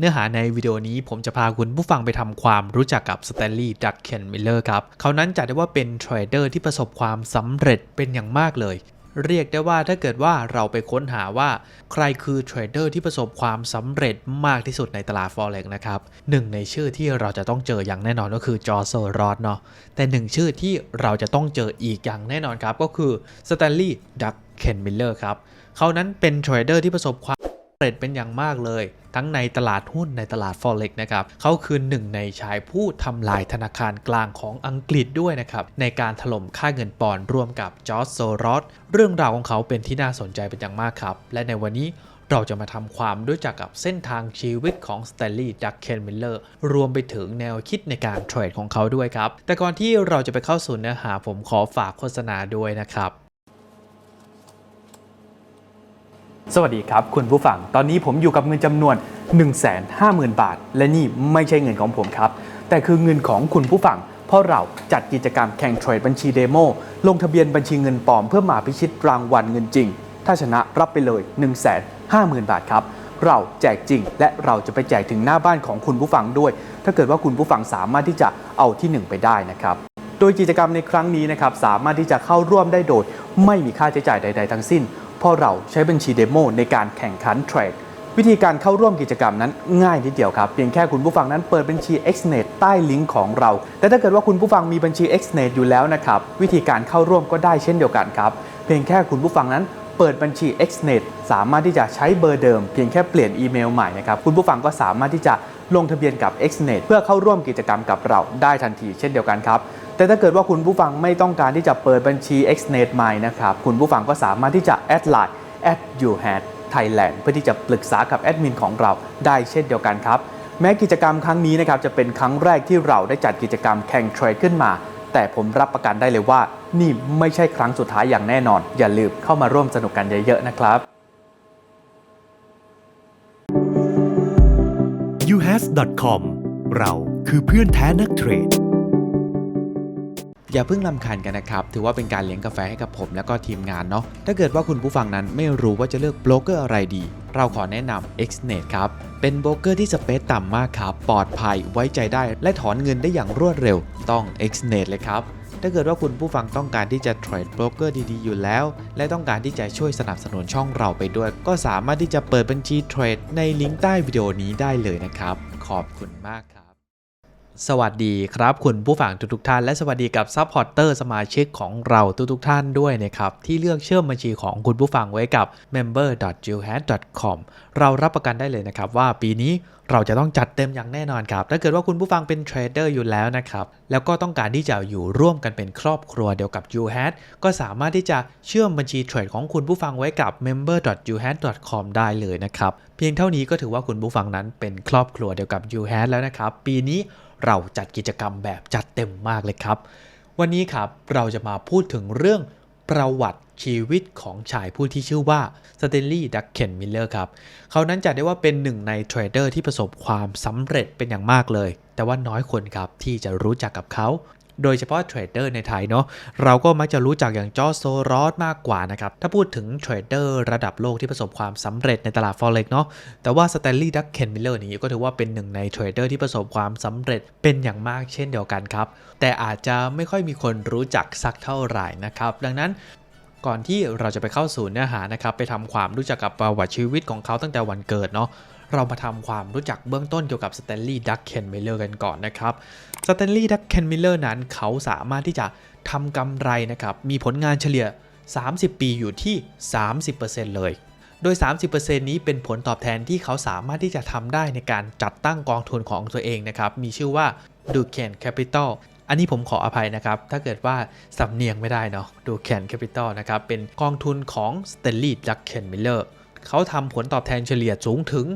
เนื้อหาในวิดีโอนี้ผมจะพาคุณผู้ฟังไปทำความรู้จักกับส t ต n ลีย์ดักเคนมิลเลอร์ครับ เขานั้นจัดได้ว่าเป็นเทรดเดอร์ที่ประสบความสำเร็จเป็นอย่างมากเลย เรียกได้ว่าถ้าเกิดว่าเราไปค้นหาว่าใครคือเทรดเดอร์ที่ประสบความสำเร็จมากที่สุดในตลาด Forex นะครับหนึ่งในชื่อที่เราจะต้องเจออย่างแน่นอนก็คือจอร์โซรอดเนาะแต่หนึ่งชื่อที่เราจะต้องเจออีกอย่างแน่นอนครับก็คือส t ต n ลีย์ดักเคนมิลเลอร์ครับเขานั้นเป็นเทรดเดอร์ที่ประสบความ เร็จเป็นอย่างมากเลย ทั้งในตลาดหุ้นในตลาด Forex นะครับเขาคือหนึ่งในชายผู้ทำลายธนาคารกลางของอังกฤษด้วยนะครับ ในการถล่มค่าเงินปอนด์ร่วมกับจอร์จโซรอสเรื่องราวของเขาเป็นที่น่าสนใจเป็นอย่างมากครับ และในวันนี้เราจะมาทำความรู้จักกับเส้นทางชีวิตของส t ต n ลีย์ดักเคนมิลเลอร์รวมไปถึงแนวคิดในการเทรดของเขาด้วยครับ แต่ก่อนที่เราจะไปเข้าสู่เนื้อหาผมขอฝากโฆษณาด้วยนะครับ สวัสดีครับคุณผู้ฟัง ตอนนี้ผมอยู่กับเงินจำนวน 150,000 บาท และนี่ไม่ใช่เงินของผมครับ แต่คือเงินของคุณผู้ฟัง เพราะเราจัดกิจกรรมแข่งเทรดบัญชีเดโมลงทะเบียนบัญชีเงินปลอมเพื่อมาพิชิตรางวัลเงินจริง ถ้าชนะรับไปเลย 150,000 บาทครับ เราแจกจริง และเราจะไปแจกถึงหน้าบ้านของคุณผู้ฟังด้วย ถ้าเกิดว่าคุณผู้ฟังสามารถที่จะเอาที่หนึ่งไปได้นะครับโดยกิจกรรมในครั้งนี้นะครับสามารถที่จะเข้าร่วมได้โดย ไม่มีค่าใช้จ่ายใด ๆ ทั้งสิ้น เพราะเราใช้บัญชีเดโมในการแข่งขันเทรดวิธีการเข้าร่วมกิจกรรมนั้นง่ายนิดเดียวครับ เพียงแค่คุณผู้ฟังนั้นเปิดบัญชี Xnet ใต้ลิงก์ของเรา แต่ถ้าเกิดว่าคุณผู้ฟังมีบัญชี Xnet อยู่แล้วนะครับวิธีการเข้าร่วมก็ได้เช่นเดียวกันครับเพียงแค่คุณผู้ฟังนั้นเปิดบัญชี Xnet สามารถที่จะใช้เบอร์เดิมเพียงแค่เปลี่ยนอีเมลใหม่นะครับคุณผู้ฟังก็สามารถที่จะลงทะเบียนกับ Xnet เพื่อเข้าร่วมกิจกรรมกับเราได้ทันทีเช่นเดียวกันครับ แต่ถ้าเกิดว่าคุณผู้ฟังไม่ต้องการที่จะเปิดบัญชี Xnet ใหม่นะครับ คุณผู้ฟังก็สามารถที่จะแอดไลน์ at you had Thailand เพื่อที่จะปรึกษากับแอดมินของเราได้เช่นเดียวกันครับ แม้กิจกรรมครั้งนี้นะครับจะเป็นครั้งแรกที่เราได้จัดกิจกรรมแข่งเทรดขึ้นมา แต่ผมรับประกันได้เลยว่า นี่ไม่ใช่ครั้งสุดท้ายอย่างแน่นอน อย่าลืมเข้ามาร่วมสนุกกันเยอะๆนะครับ uhas.com เราคือเพื่อนแท้นักเทรด อย่าเพิ่งลำคาญกันนะครับ ถือว่าเป็นการเลี้ยงกาแฟให้กับผมแล้วก็ทีมงานเนาะ ถ้าเกิดว่าคุณผู้ฟังนั้นไม่รู้ว่าจะเลือกโบรกเกอร์อะไรดี เราขอแนะนำ Xnet ครับ เป็นโบรกเกอร์ที่สเปซต่ำมากครับ ปลอดภัยไว้ใจได้ และถอนเงินได้อย่างรวดเร็ว ต้อง Xnet เลยครับถ้าเกิดว่าคุณผู้ฟังต้องการที่จะเทรดโบรกเกอร์ดีๆ อยู่แล้ว และต้องการที่จะช่วยสนับสนุนช่องเราไปด้วย ก็สามารถที่จะเปิดบัญชีเทรดในลิงก์ใต้วิดีโอนี้ได้เลยนะครับ ขอบคุณมากครับ สวัสดีครับคุณผู้ฟังทุกๆท่าน และสวัสดีกับซัพพอร์เตอร์สมาชิกของเราทุกๆท่านด้วยนะครับ ที่เลือกเชื่อมบัญชีของคุณผู้ฟังไว้กับ member.jillhat.com เรารับประกันได้เลยนะครับว่าปีนี้เราจะต้องจัดเต็มอย่างแน่นอนครับ ถ้าเกิดว่าคุณผู้ฟังเป็นเทรดเดอร์อยู่แล้วนะครับ แล้วก็ต้องการที่จะอยู่ร่วมกันเป็นครอบครัวเดียวกับ u h a t ก็สามารถที่จะเชื่อมบัญชีเทรดของคุณผู้ฟังไว้กับ member.uhat.com ได้เลยนะครับ เพียงเท่านี้ก็ถือว่าคุณผู้ฟังนั้นเป็นครอบครัวเดียวกับ u h a t แล้วนะครับ ปีนี้ เราจัดกิจกรรมแบบจัดเต็มมากเลยครับ วันนี้ครับเราจะมาพูดถึงเรื่องประวัติชีวิตของชายผู้ที่ชื่อว่าสเตนลีย์ดักเคนมิลเลอร์ครับ เขานั้นจัดได้ว่าเป็นหนึ่งในเทรดเดอร์ที่ประสบความสำเร็จเป็นอย่างมากเลย แต่ว่าน้อยคนครับที่จะรู้จักกับเขา โดยเฉพาะเทรดเดอร์ในไทยเนาะเราก็มักจะรู้จักอย่างจอร์จโซรอสมากกว่านะครับ ถ้าพูดถึงเทรดเดอร์ระดับโลกที่ประสบความสำเร็จในตลาด Forex เนาะแต่ว่าสแตนลีย์ดักเคนมิลเลอร์นี้ก็ถือว่าเป็นหนึ่งในเทรดเดอร์ที่ประสบความสำเร็จเป็นอย่างมากเช่นเดียวกันครับ แต่อาจจะไม่ค่อยมีคนรู้จักสักเท่าไหร่นะครับ ดังนั้นก่อนที่เราจะไปเข้าสู่เนื้อหานะครับ ไปทำความรู้จักกับประวัติชีวิตของเขาตั้งแต่วันเกิดเนาะ เรามาทำความรู้จักเบื้องต้นเกี่ยวกับสแตนลีย์ดักเคนมิลเลอร์กันก่อนนะครับสแตนลีย์ดักเคนมิลเลอร์นั้นเขาสามารถที่จะทำกำไรนะครับ มีผลงานเฉลี่ย 30 ปีอยู่ที่ 30%เลย โดย 30%นี้เป็นผลตอบแทนที่เขาสามารถที่จะทำได้ในการจัดตั้งกองทุนของตัวเองนะครับ มีชื่อว่า Duquesne Capital อันนี้ผมขออภัยนะครับ ถ้าเกิดว่าสำเนียงไม่ได้เนาะ Duquesne Capital นะครับ เป็นกองทุนของ Stanley Duquesne Miller เขาทำผลตอบแทนเฉลี่ยสูงถึง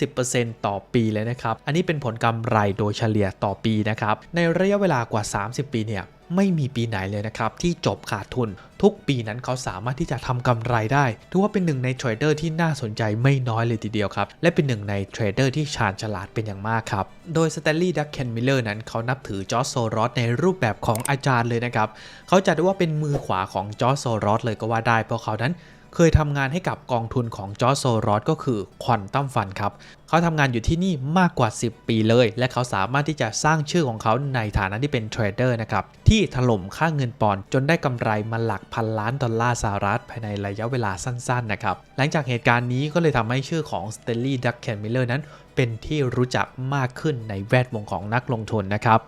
30%ต่อปีเลยนะครับ อันนี้เป็นผลกำไรโดยเฉลี่ยต่อปีนะครับ ในระยะเวลากว่า 30 ปีเนี่ยไม่มีปีไหนเลยนะครับที่จบขาดทุน ทุกปีนั้นเขาสามารถที่จะทำกำไรได้ถือว่าเป็นหนึ่งในเทรดเดอร์ที่น่าสนใจไม่น้อยเลยทีเดียวครับ และเป็นหนึ่งในเทรดเดอร์ที่ชาญฉลาดเป็นอย่างมากครับ โดยสแตนลีย์ดักเคนมิลเลอร์นั้นเขานับถือจอร์จโซรอสในรูปแบบของอาจารย์เลยนะครับ เขาจัดว่าเป็นมือขวาของจอร์จโซรอสเลยก็ว่าได้เพราะเขานั้น เคยทำงานให้กับกองทุนของจอร์จโซรอสก็คือควอนตัมฟันครับเขาทำงานอยู่ที่นี่มากกว่า 10 ปีเลย และเขาสามารถที่จะสร้างชื่อของเขาในฐานะที่เป็นเทรดเดอร์นะครับ ที่ถล่มค่าเงินปอนด์จนได้กำไรมาหลักพันล้านดอลลาร์สหรัฐภายในระยะเวลาสั้นๆนะครับ หลังจากเหตุการณ์นี้ก็เลยทำให้ชื่อของสเตลลี่ดักเคนมิลเลอร์นั้น เป็นที่รู้จักมากขึ้นในแวดวงของนักลงทุนนะครับ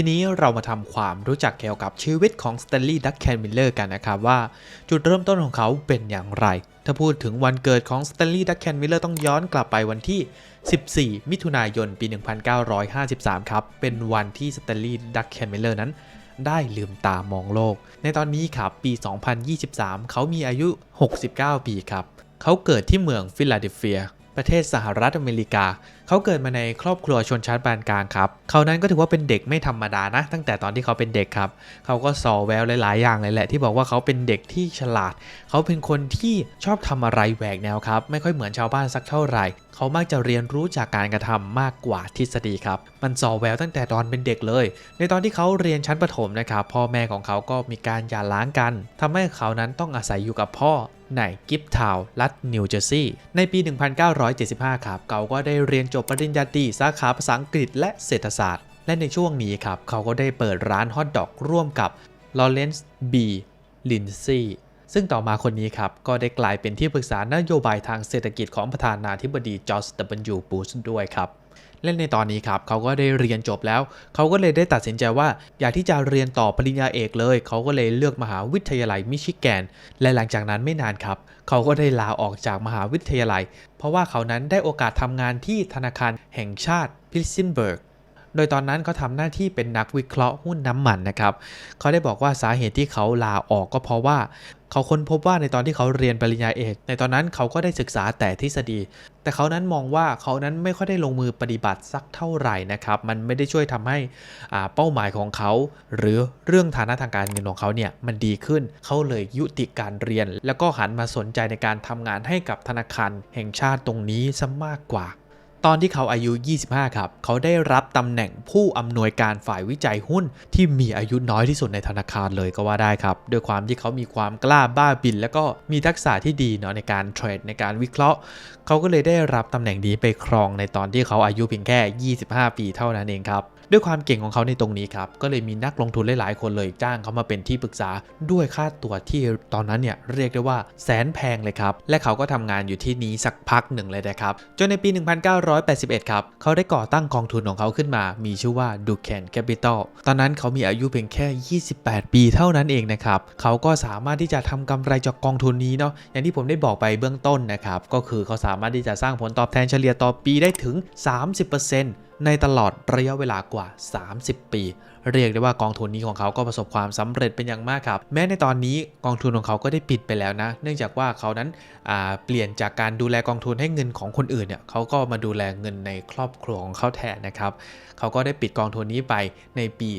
ทีนี้เรามาทำความรู้จักเกี่ยวกับชีวิตของสเตลลี่ดักเคนมิลเลอร์กันนะครับว่าจุดเริ่มต้นของเขาเป็นอย่างไร ถ้าพูดถึงวันเกิดของสเตลลี่ดักเคนมิลเลอร์ต้องย้อนกลับไปวันที่ 14 มิถุนายน ปี 1953 ครับ เป็นวันที่สเตลลี่ดักเคนมิลเลอร์นั้นได้ลืมตามองโลก ในตอนนี้ครับปี 2023 เขามีอายุ 69 ปีครับ เขาเกิดที่เมืองฟิลาเดลเฟีย ประเทศสหรัฐอเมริกา เขาเกิดมาในครอบครัวชนชั้นปานกลางครับเขานั้นก็ถือว่าเป็นเด็กไม่ธรรมดานะ ตั้งแต่ตอนที่เขาเป็นเด็กครับเขาก็สอแววหลาย ๆ อย่างเลยแหละ ที่บอกว่าเขาเป็นเด็กที่ฉลาด เขาเป็นคนที่ชอบทำอะไรแหวกแนวครับ ไม่ค่อยเหมือนชาวบ้านสักเท่าไหร่ เขามักจะเรียนรู้จากการกระทำมากกว่าทฤษฎีครับ มันสอแววตั้งแต่ตอนเป็นเด็กเลย ในตอนที่เขาเรียนชั้นประถมนะครับ พ่อแม่ของเขาก็มีการหย่าร้างกันทำให้เขานั้นต้องอาศัยอยู่กับพ่อในกิฟทาวน์รัฐนิวเจอร์ซีย์ในปี 1975 ครับ เขาก็ได้เรียนจบปริญญาตรีสาขาภาษาอังกฤษและเศรษฐศาสตร์ และในช่วงนี้ครับ เขาก็ได้เปิดร้านฮอทดอกร่วมกับลอเรนซ์บีลินซี ซึ่งต่อมาคนนี้ครับ ก็ได้กลายเป็นที่ปรึกษานโยบายทางเศรษฐกิจของประธานาธิบดีจอร์จ W. Bush ด้วยครับและในตอนนี้ครับเขาก็ได้เรียนจบแล้ว เขาก็เลยได้ตัดสินใจว่าอยากที่จะเรียนต่อปริญญาเอกเลย เขาก็เลยเลือกมหาวิทยาลัยมิชิแกน และหลังจากนั้นไม่นานครับ เขาก็ได้ลาออกจากมหาวิทยาลัย เพราะว่าเขานั้นได้โอกาสทำงานที่ธนาคารแห่งชาติพิซซินเบิร์ก โดยตอนนั้นเขาทำหน้าที่เป็นนักวิเคราะห์หุ้นน้ำมันนะครับเขาได้บอกว่าสาเหตุที่เขาลาออกก็เพราะว่าเขาค้นพบว่าในตอนที่เขาเรียนปริญญาเอก ในตอนนั้นเขาก็ได้ศึกษาแต่ทฤษฎี แต่เขานั้นมองว่าเขานั้นไม่ค่อยได้ลงมือปฏิบัติสักเท่าไหร่นะครับ มันไม่ได้ช่วยทำให้อ่าเป้าหมายของเขา หรือเรื่องฐานะทางการเงินของเขาเนี่ยมันดีขึ้น เขาเลยยุติการเรียน แล้วก็หันมาสนใจในการทำงานให้กับธนาคารแห่งชาติตรงนี้ซะมากกว่า ตอนที่เขาอายุ 25 ครับ เขาได้รับตำแหน่งผู้อำนวยการฝ่ายวิจัยหุ้น ที่มีอายุน้อยที่สุดในธนาคารเลยก็ว่าได้ครับ ด้วยความที่เขามีความกล้าบ้าบิน แล้วก็มีทักษะที่ดีเนาะในการเทรดในการวิเคราะห์ เขาก็เลยได้รับตำแหน่งนี้ไปครองในตอนที่เขาอายุเพียงแค่ 25 ปีเท่านั้นเองครับ ด้วยความเก่งของเขาในตรงนี้ครับ ก็เลยมีนักลงทุนหลายๆ คนเลยจ้างเขามาเป็นที่ปรึกษาด้วยค่าตัวที่ตอนนั้นเนี่ยเรียกได้ว่าแสนแพงเลยครับ และเขาก็ทำงานอยู่ที่นี้สักพักหนึ่งเลยนะครับ จนในปี 1981 ครับ เขาได้ก่อตั้งกองทุนของเขาขึ้นมา มีชื่อว่า d u c a n Capital ตอนนั้นเขามีอายุเพียงแค่ 28 ปีเท่านั้นเองนะครับ เขาก็สามารถที่จะทำกำไรจากกองทุนนี้เนาะ อย่างที่ผมได้บอกไปเบื้องต้นนะครับ ก็คือเขาสามารถที่จะสร้างผลตอบแทนเฉลี่ยต่อปีได้ถึง 30% ในตลอดระยะเวลากว่า 30 ปีเรียกได้ว่ากองทุนนี้ของเขาก็ประสบความสำเร็จเป็นอย่างมากครับ แม้ในตอนนี้กองทุนของเขาก็ได้ปิดไปแล้วนะ เนื่องจากว่าเขานั้นเปลี่ยนจากการดูแลกองทุนให้เงินของคนอื่นเนี่ยเขาก็มาดูแลเงินในครอบครัวของเขาแทนนะครับเขาก็ได้ปิดกองทุนนี้ไปในปี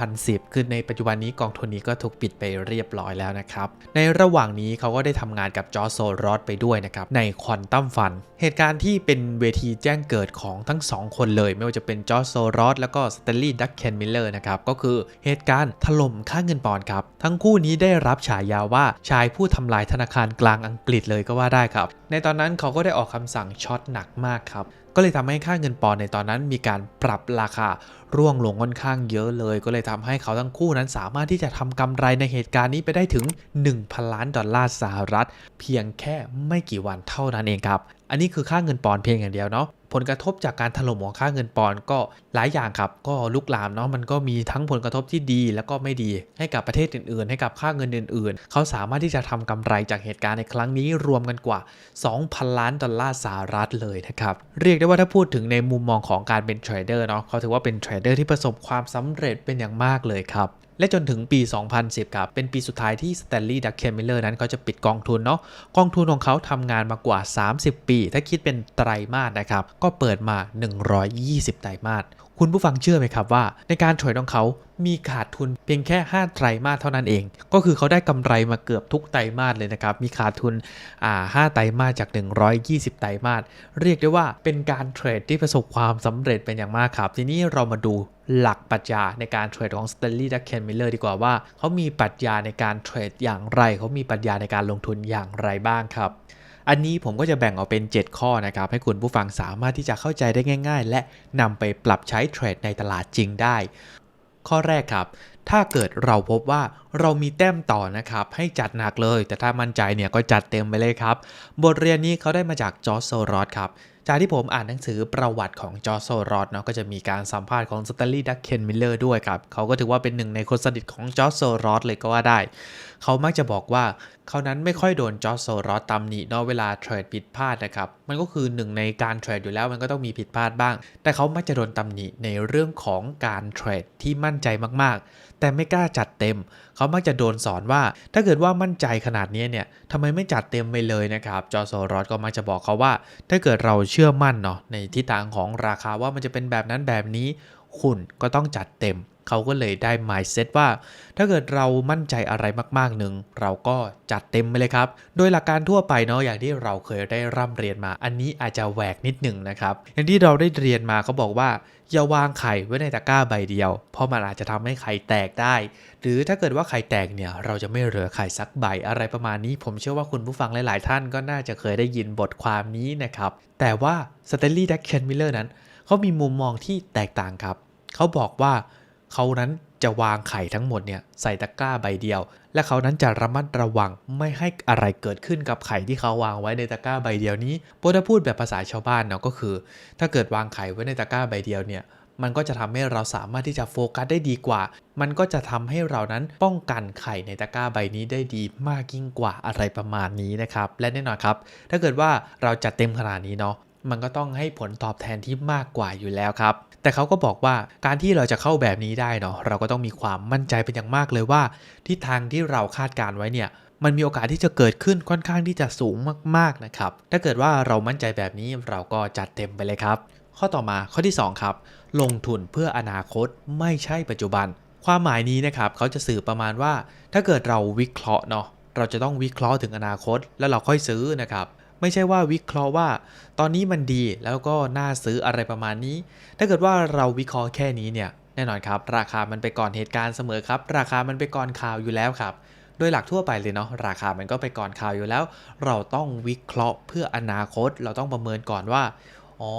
2010 คือในปัจจุบันนี้กองทุนนี้ก็ถูกปิดไปเรียบร้อยแล้วนะครับ ในระหว่างนี้เขาก็ได้ทำงานกับจอร์โซรอดไปด้วยนะครับในควอนตัมฟัน เหตุการณ์ที่เป็นเวทีแจ้งเกิดของทั้งสองคนเลย ไม่ว่าจะเป็นจอร์โซรอดแล้วก็สเตลลี่ดักเคนมิลเลอร์นะครับก็คือเหตุการณ์ถล่มค่าเงินปอนด์ครับ ทั้งคู่นี้ได้รับฉายาว่าชายผู้ทำลายธนาคารกลางอังกฤษเลยก็ว่าได้ครับ ในตอนนั้นเขาก็ได้ออกคำสั่งช็อตหนักมากครับก็เลยทำให้ค่าเงินปอนด์ในตอนนั้นมีการปรับราคาร่วงลงค่อนข้างเยอะเลย ก็เลยทำให้เขาทั้งคู่นั้นสามารถที่จะทำกำไรในเหตุการณ์นี้ไปได้ถึง 1,000 ล้านดอลลาร์สหรัฐ เพียงแค่ไม่กี่วันเท่านั้นเองครับ อันนี้คือค่าเงินปอนด์เพียงอย่างเดียวเนาะ ผลกระทบจากการถล่มของค่าเงินปอนด์ก็หลายอย่างครับ ก็ลุกลามเนาะมันก็มีทั้งผลกระทบที่ดีแล้วก็ไม่ดี ให้กับประเทศอื่นๆ ให้กับค่าเงินอื่น ๆ เขาสามารถที่จะทำกำไรจากเหตุการณ์ในครั้งนี้รวมกันกว่า 2,000 ล้านดอลลาร์สหรัฐเลยนะครับเรียกได้ว่าถ้าพูดถึงในมุมมองของการเป็นเทรดเดอร์เนาะเขาถือว่าเป็นเทรดเดอร์ที่ประสบความสำเร็จเป็นอย่างมากเลยครับ และจนถึงปี 2010 ครับ เป็นปีสุดท้ายที่สเตลลี่ดักเคนมิเลอร์นั้นเขาจะปิดกองทุนเนาะ กองทุนของเขาทำงานมากว่า 30 ปี ถ้าคิดเป็นไตรมาสนะครับ ก็เปิดมา 120 ไตรมาส คุณผู้ฟังเชื่อไหมครับว่า ในการเทรดของเขา มีขาดทุนเพียงแค่ 5 ไตรมาสเท่านั้นเอง ก็คือเขาได้กำไรมาเกือบทุกไตรมาสเลยนะครับ มีขาดทุนอ่า5ไตรมาสจาก 120 ไตรมาส เรียกได้ว่าเป็นการเทรดที่ประสบความสำเร็จเป็นอย่างมากครับ ทีนี้เรามาดูหลักปรัชญาในการเทรดของ Stanley d u c k e n Miller ดีกว่าว่า เขามีปรัชญาในการเทรดอย่างไร เขามีปรัชญาในการลงทุนอย่างไรบ้างครับ อันนี้ผมก็จะแบ่งออกเป็น 7 ข้อนะครับ ให้คุณผู้ฟังสามารถที่จะเข้าใจได้ง่าย ๆ และนำไปปรับใช้เทรดในตลาดจริงได้ ข้อแรกครับ ถ้าเกิดเราพบว่าเรามีแต้มต่อนะครับ ให้จัดหนักเลย แต่ถ้ามั่นใจเนี่ยก็จัดเต็มไปเลยครับ บทเรียนนี้เขาได้มาจากจอร์จโซรอสครับ จากที่ผมอ่านหนังสือประวัติของจอร์โซรอสเนาะก็จะมีการสัมภาษณ์ของสแตนลีย์ดักเคนมิลเลอร์ด้วยครับ เขาก็ถือว่าเป็นหนึ่งในคนสนิทของจอร์โซรอสเลยก็ว่าได้ เขามักจะบอกว่าเขานั้นไม่ค่อยโดนจอร์โซรอสตำหนิเนาะเวลาเทรดผิดพลาดนะครับ มันก็คือหนึ่งในการเทรดอยู่แล้วมันก็ต้องมีผิดพลาดบ้าง แต่เขามักจะโดนตำหนิในเรื่องของการเทรดที่มั่นใจมากๆ แต่ไม่กล้าจัดเต็ม เขามักจะโดนสอนว่า ถ้าเกิดว่ามั่นใจขนาดนี้เนี่ยทำไมไม่จัดเต็มไปเลยนะครับ จอร์โซรอสก็มักจะบอกเขาว่า ถ้าเกิดเราเชื่อมั่นเนาะในทิศทางของราคาว่ามันจะเป็นแบบนั้นแบบนี้ คุณก็ต้องจัดเต็ม เขาก็เลยได้ mindset ว่า ถ้าเกิดเรามั่นใจอะไรมากๆหนึ่งเราก็จัดเต็มไปเลยครับ โดยหลักการทั่วไปเนาะอย่างที่เราเคยได้ร่ำเรียนมา อันนี้อาจจะแหวกนิดหนึ่งนะครับอย่างที่เราได้เรียนมาเขาบอกว่าอย่าวางไข่ไว้ในตะกร้าใบเดียว เพราะมันอาจจะทำให้ไข่แตกได้ หรือถ้าเกิดว่าไข่แตกเนี่ย เราจะไม่เหลือไข่สักใบอะไรประมาณนี้ ผมเชื่อว่าคุณผู้ฟังหลาย ๆ ท่านก็น่าจะเคยได้ยินบทความนี้นะครับ แต่ว่าสเตลลี่ดักเคนมิลเลอร์นั้น เขามีมุมมองที่แตกต่างครับ เขาบอกว่า เขานั้นจะวางไข่ทั้งหมดเนี่ยใส่ตะกร้าใบเดียว และเขานั้นจะระมัดระวังไม่ให้อะไรเกิดขึ้นกับไข่ที่เขาวางไว้ในตะกร้าใบเดียวนี้โบถ้าพูดแบบภาษาชาวบ้านเนาะก็คือ ถ้าเกิดวางไข่ไว้ในตะกร้าใบเดียวเนี่ยมันก็จะทำให้เราสามารถที่จะโฟกัสได้ดีกว่า มันก็จะทำให้เรานั้นป้องกันไข่ในตะกร้าใบนี้ได้ดีมากยิ่งกว่าอะไรประมาณนี้นะครับ และแน่นอนครับ ถ้าเกิดว่าเราจัดเต็มขนาดนี้เนาะ มันก็ต้องให้ผลตอบแทนที่มากกว่าอยู่แล้วครับ แต่เขาก็บอกว่าการที่เราจะเข้าแบบนี้ได้เนาะเราก็ต้องมีความมั่นใจเป็นอย่างมากเลยว่าทิศทางที่เราคาดการไว้เนี่ยมันมีโอกาสที่จะเกิดขึ้นค่อนข้างที่จะสูงมากๆนะครับ ถ้าเกิดว่าเรามั่นใจแบบนี้เราก็จัดเต็มไปเลยครับ ข้อต่อมาข้อที่ 2 ครับ ลงทุนเพื่ออนาคตไม่ใช่ปัจจุบัน ความหมายนี้นะครับเขาจะสื่อประมาณว่า ถ้าเกิดเราวิเคราะห์เนาะเราจะต้องวิเคราะห์ถึงอนาคต แล้วเราค่อยซื้อนะครับ ไม่ใช่ว่าวิเคราะห์ว่า ตอนนี้มันดีแล้วก็น่าซื้ออะไรประมาณนี้ ถ้าเกิดว่าเราวิเคราะห์แค่นี้เนี่ยแน่นอนครับ ราคามันไปก่อนเหตุการณ์เสมอครับ ราคามันไปก่อนข่าวอยู่แล้วครับ โดยหลักทั่วไปเลยเนาะราคามันก็ไปก่อนข่าวอยู่แล้ว เราต้องวิเคราะห์เพื่ออนาคตเราต้องประเมินก่อนว่าอ๋อ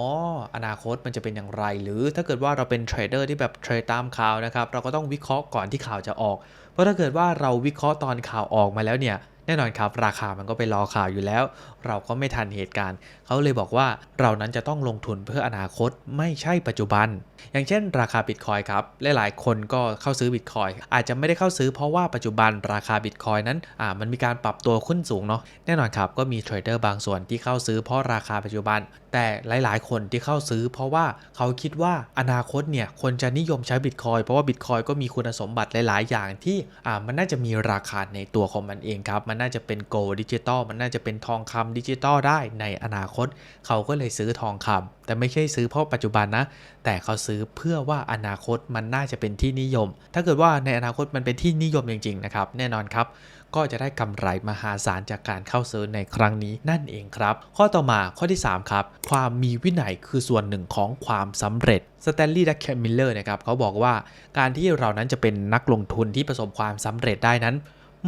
อนาคตมันจะเป็นอย่างไร หรือถ้าเกิดว่าเราเป็นเทรดเดอร์ที่แบบเทรดตามข่าวนะครับเราก็ต้องวิเคราะห์ก่อนที่ข่าวจะออก เพราะถ้าเกิดว่าเราวิเคราะห์ตอนข่าวออกมาแล้วเนี่ยแน่นอนครับ ราคามันก็ไปรอข่าวอยู่แล้ว เราก็ไม่ทันเหตุการณ์ เขาเลยบอกว่าเรานั้นจะต้องลงทุนเพื่ออนาคตไม่ใช่ปัจจุบัน อย่างเช่น ราคาบิตคอยครับหลายๆ คนก็เข้าซื้อบิตคอยอาจจะไม่ได้เข้าซื้อเพราะว่าปัจจุบันราคาบิตคอยนั้นอ่ามันมีการปรับตัวขึ้นสูงเนาะแน่นอนครับก็มีเทรดเดอร์บางส่วนที่เข้าซื้อเพราะราคาปัจจุบัน แต่หลายๆ คนที่เข้าซื้อ เพราะว่าเขาคิดว่าอนาคตเนี่ยคนจะนิยมใช้บิตคอยเพราะว่าบิตคอยก็มีคุณสมบัติหลาย ๆ อย่างที่อ่ามันน่าจะมีราคาในตัวของมันเองครับมันน่าจะเป็นโกลดิจิตอลมันน่าจะเป็นทองคำดิจิตอลได้ในอนาคต เขาก็เลยซื้อทองคำแต่ไม่ใช่ซื้อเพราะปัจจุบันนะ แต่เขาซื้อเพื่อว่าอนาคตมันน่าจะเป็นที่นิยม ถ้าเกิดว่าในอนาคตมันเป็นที่นิยมจริงๆนะครับแน่นอนครับก็จะได้กำไรมหาศาลจากการเข้าซื้อในครั้งนี้นั่นเองครับ ข้อต่อมาข้อที่ 3 ครับ ความมีวินัยคือส่วนหนึ่งของความสำเร็จสแตนลีย์ดักแคมิลเลอร์นะครับเขาบอกว่าการที่เรานั้นจะเป็นนักลงทุนที่ประสบความสำเร็จได้นั้น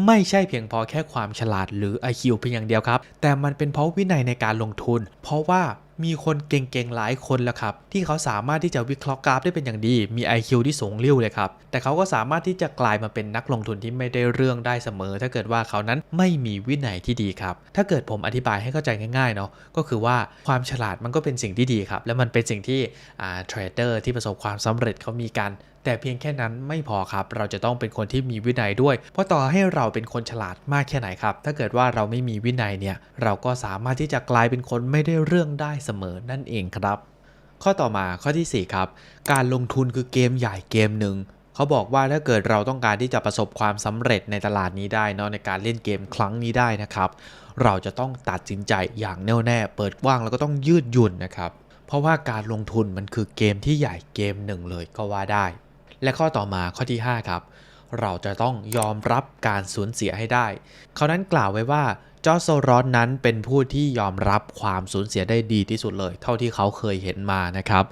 ไม่ใช่เพียงพอแค่ความฉลาดหรือ IQ เพียงอย่างเดียวครับ แต่มันเป็นเพราะวินัยในการลงทุน เพราะว่า มีคนเก่งๆหลายคนแล้วครับ ที่เขาสามารถที่จะวิเคราะห์กราฟได้เป็นอย่างดี มี IQ ที่สูงเรี่ยวเลยครับ แต่เขาก็สามารถที่จะกลายมาเป็นนักลงทุนที่ไม่ได้เรื่องได้เสมอ ถ้าเกิดว่าเขานั้นไม่มีวินัยที่ดีครับ ถ้าเกิดผมอธิบายให้เข้าใจง่ายๆเนาะก็คือว่าความฉลาดมันก็เป็นสิ่งที่ดีครับ และมันเป็นสิ่งที่เทรดเดอร์ที่ประสบความสำเร็จเขามีการแต่เพียงแค่นั้นไม่พอครับ เราจะต้องเป็นคนที่มีวินัยด้วย เพราะต่อให้เราเป็นคนฉลาดมากแค่ไหนครับ ถ้าเกิดว่าเราไม่มีวินัยเนี่ย เราก็สามารถที่จะกลายเป็นคนไม่ได้เรื่องได้เสมอนั่นเองครับ ข้อต่อมาข้อทีสี่ 4 ครับ การลงทุนคือเกมใหญ่เกมหนึ่งเขาบอกว่าถ้าเกิดเราต้องการที่จะประสบความสำเร็จในตลาดนี้ได้เนาะในการเล่นเกมครั้งนี้ได้นะครับ เราจะต้องตัดสินใจอย่างแน่วแน่ เปิดกว้างแล้วก็ต้องยืดหยุ่นนะครับ เพราะว่าการลงทุนมันคือเกมที่ใหญ่เกมหนึ่งเลยก็ว่าได้ และข้อต่อมาข้อที่ 5 ครับ เราจะต้องยอมรับการสูญเสียให้ได้ เขานั้นกล่าวไว้ว่าจอร์โซรอนนั้นเป็นผู้ที่ยอมรับความสูญเสียได้ดีที่สุดเลย เท่าที่เขาเคยเห็นมานะครับ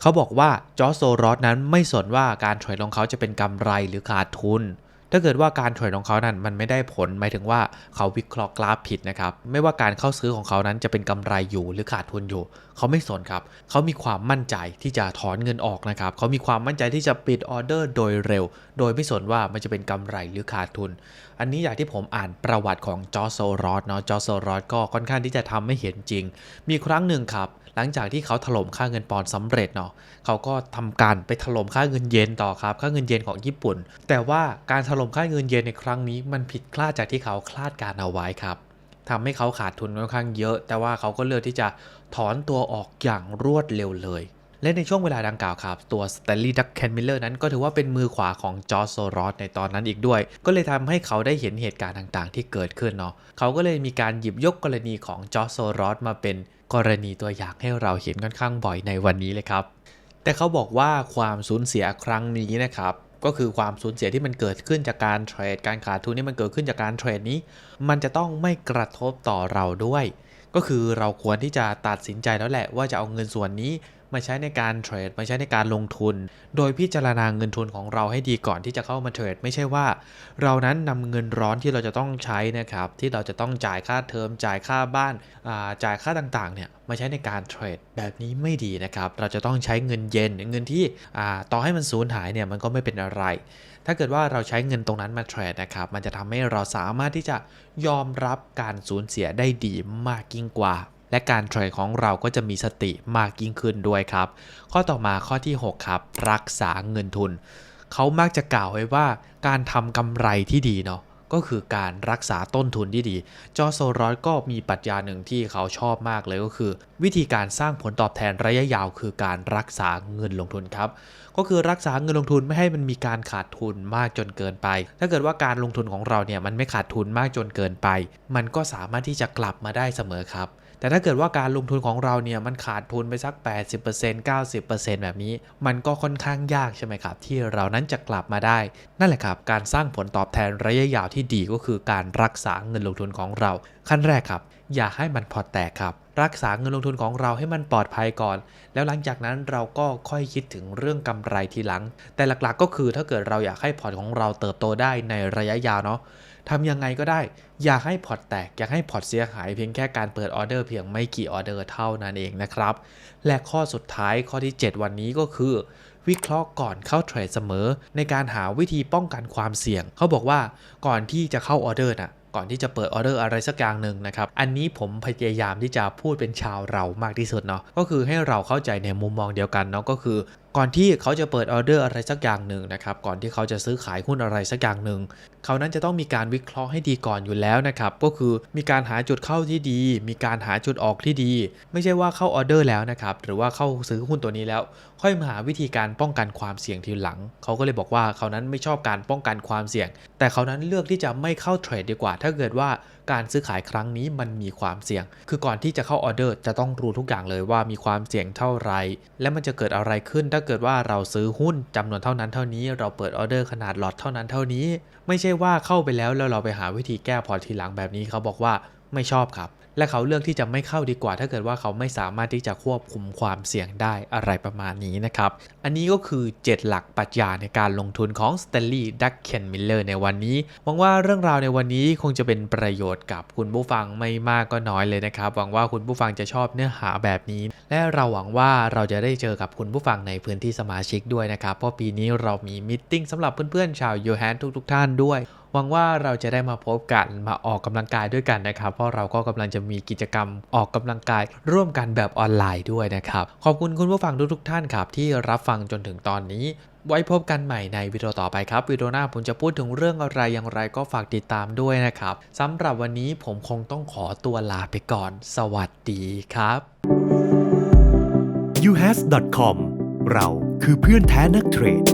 เขาบอกว่าจอร์โซรอนนั้นไม่สนว่าการเทรดของเขาจะเป็นกำไรหรือขาดทุน ถ้าเกิดว่าการเทรดของเขานั้นมันไม่ได้ผล หมายถึงว่าเขาวิเคราะห์กราฟผิดนะครับ ไม่ว่าการเข้าซื้อของเขานั้นจะเป็นกำไรอยู่หรือขาดทุนอยู่ เขาไม่สนครับ เขามีความมั่นใจที่จะถอนเงินออกนะครับ เขามีความมั่นใจที่จะปิดออเดอร์โดยเร็ว โดยไม่สนว่ามันจะเป็นกำไรหรือขาดทุน อันนี้อย่างที่ผมอ่านประวัติของจอร์โซรอสเนาะ จอร์โซรอสก็ค่อนข้างที่จะทำให้เห็นจริง มีครั้งหนึ่งครับ หลังจากที่เขาถล่มค่าเงินปอนด์สำเร็จเนาะเขาก็ทำการไปถล่มค่าเงินเยนต่อครับ ค่าเงินเยนของญี่ปุ่น แต่ว่าการถล่มค่าเงินเยนในครั้งนี้มันผิดคลาดจากที่เขาคลาดการเอาไว้ครับทำให้เขาขาดทุนค่อนข้างเยอะ แต่ว่าเขาก็เลือกที่จะถอนตัวออกอย่างรวดเร็วเลย และในช่วงเวลาดังกล่าวครับ ตัวส t ต n ลีย์ดักเคนมิลเลอร์นั้นก็ถือว่าเป็นมือขวาของจอร์จโซรอสในตอนนั้นอีกด้วย ก็เลยทำให้เขาได้เห็นเหตุการณ์ต่างๆ ที่เกิดขึ้นเนาะเขาก็เลยมีการหยิบยกกรณีของจอร์จโซรอสมาเป็นกรณีตัวอย่างให้เราเห็นค่อนข้างบ่อยในวันนี้เลยครับ แต่เขาบอกว่าความสูญเสียครั้งนี้นะครับก็คือความสูญเสียที่มันเกิดขึ้นจากการเทรด การขาดทุนที่มันเกิดขึ้นจากการเทรดนี้ มันจะต้องไม่กระทบต่อเราด้วย ก็คือเราควรที่จะตัดสินใจแล้วแหละว่าจะเอาเงินส่วนนี้ มาใช้ในการเทรดมาใช้ในการลงทุน โดยพิจารณาเงินทุนของเราให้ดีก่อนที่จะเข้ามาเทรด ไม่ใช่ว่า เรานั้นนำเงินร้อนที่เราจะต้องใช้นะครับ ที่เราจะต้องจ่ายค่าเทอมจ่ายค่าบ้านอ่าจ่ายค่าต่างๆเนี่ยมาใช้ในการเทรดแบบนี้ไม่ดีนะครับ เราจะต้องใช้เงินเย็นเงินที่อ่าต่อให้มันสูญหายเนี่ยมันก็ไม่เป็นอะไร ถ้าเกิดว่าเราใช้เงินตรงนั้นมาเทรดนะครับ มันจะทำให้เราสามารถที่จะยอมรับการสูญเสียได้ดีมากยิ่งกว่า และการเทรดของเราก็จะมีสติมากยิ่งขึ้นด้วยครับ ข้อต่อมาข้อที่ 6 ครับ รักษาเงินทุน เขามักจะกล่าวไว้ว่าการทำกำไรที่ดีเนาะก็คือการรักษาต้นทุนที่ดี จอโซรอสก็มีปรัชญาหนึ่งที่เขาชอบมากเลยก็คือ วิธีการสร้างผลตอบแทนระยะยาว คือการรักษาเงินลงทุนครับ ก็คือรักษาเงินลงทุนไม่ให้มันมีการขาดทุนมากจนเกินไป ถ้าเกิดว่าการลงทุนของเราเนี่ยมันไม่ขาดทุนมากจนเกินไป มันก็สามารถที่จะกลับมาได้เสมอครับ แต่ถ้าเกิดว่าการลงทุนของเราเนี่ยมันขาดทุนไปสัก 80% 90%แบบนี้ มันก็ค่อนข้างยากใช่ไหมครับ ที่เรานั้นจะกลับมาได้ นั่นแหละครับ การสร้างผลตอบแทนระยะยาวที่ดีก็คือการรักษาเงินลงทุนของเรา ขั้นแรกครับ อย่าให้มันพอแตกครับรักษาเงินลงทุนของเราให้มันปลอดภัยก่อน แล้วหลังจากนั้นเราก็ค่อยคิดถึงเรื่องกำไรทีหลัง แต่หลักๆก็คือถ้าเกิดเราอยากให้พอร์ตของเราเติบโตได้ในระยะยาวเนาะ ทำยังไงก็ได้ อยากให้พอร์ตแตก อยากให้พอร์ตเสียหายเพียงแค่การเปิดออเดอร์เพียงไม่กี่ออเดอร์เท่านั้นเองนะครับ และข้อสุดท้ายข้อที่ 7 วันนี้ก็คือ วิเคราะห์ก่อนเข้าเทรดเสมอ ในการหาวิธีป้องกันความเสี่ยง เขาบอกว่าก่อนที่จะเข้าออเดอร์น่ะก่อนที่จะเปิดออเดอร์อะไรสักอย่างหนึ่งนะครับ อันนี้ผมพยายามที่จะพูดเป็นชาวเรามากที่สุดเนาะ ก็คือให้เราเข้าใจในมุมมองเดียวกันเนาะ ก็คือก่อนที่เขาจะเปิดออเดอร์อะไรสักอย่างหนึ่งนะครับ ก่อนที่เขาจะซื้อขายหุ้นอะไรสักอย่างหนึ่ง เขานั้นจะต้องมีการวิเคราะห์ให้ดีก่อนอยู่แล้วนะครับ ก็คือมีการหาจุดเข้าที่ดี มีการหาจุดออกที่ดี ไม่ใช่ว่าเข้าออเดอร์แล้วนะครับ หรือว่าเข้าซื้อหุ้นตัวนี้แล้ว ค่อยมาหาวิธีการป้องกันความเสี่ยงทีหลัง เขาก็เลยบอกว่าเขานั้นไม่ชอบการป้องกันความเสี่ยง แต่เขานั้นเลือกที่จะไม่เข้าเทรดดีกว่า ถ้าเกิดว่าการซื้อขายครั้งนี้มันมีความเสี่ยง คือก่อนที่จะเข้าออเดอร์จะต้องรู้ทุกอย่างเลยว่ามีความเสี่ยงเท่าไร และมันจะเกิดอะไรขึ้นถ้าเกิดว่าเราซื้อหุ้นจำนวนเท่านั้นเท่านี้ เราเปิดออเดอร์ขนาดหลอดเท่านั้นเท่านี้ ไม่ใช่ว่าเข้าไปแล้วแล้วเราไปหาวิธีแก้พอทีหลังแบบนี้เขาบอกว่าไม่ชอบครับ และเขาเลือกที่จะไม่เข้าดีกว่า ถ้าเกิดว่าเขาไม่สามารถที่จะควบคุมความเสี่ยงได้อะไรประมาณนี้นะครับ อันนี้ก็คือ 7 หลักปรัชญาในการลงทุนของ Stanley d u c k e n Miller ในวันนี้หวังว่าเรื่องราวในวันนี้คงจะเป็นประโยชน์กับคุณผู้ฟังไม่มากก็น้อยเลยนะครับ หวังว่าคุณผู้ฟังจะชอบเนื้อหาแบบนี้ และเราหวังว่าเราจะได้เจอกับคุณผู้ฟังในพื้นที่สมาชิกด้วยนะครับ เพราะปีนี้เรามีมิทติ้งสำหรับเพื่อนๆชาวยูแฮนทุกๆท่านด้วย หวังว่าเราจะได้มาพบกันมาออกกำลังกายด้วยกันนะครับ เพราะเราก็กำลังจะมีกิจกรรมออกกำลังกายร่วมกันแบบออนไลน์ด้วยนะครับ ขอบคุณคุณผู้ฟังทุกๆท่านครับ ที่รับฟังจนถึงตอนนี้ ไว้พบกันใหม่ในวิดีโอต่อไปครับวิดีโอหน้าผมจะพูดถึงเรื่องอะไรอย่างไรก็ฝากติดตามด้วยนะครับสำหรับวันนี้ผมคงต้องขอตัวลาไปก่อน สวัสดีครับ uhas.com เราคือเพื่อนแท้นักเทรด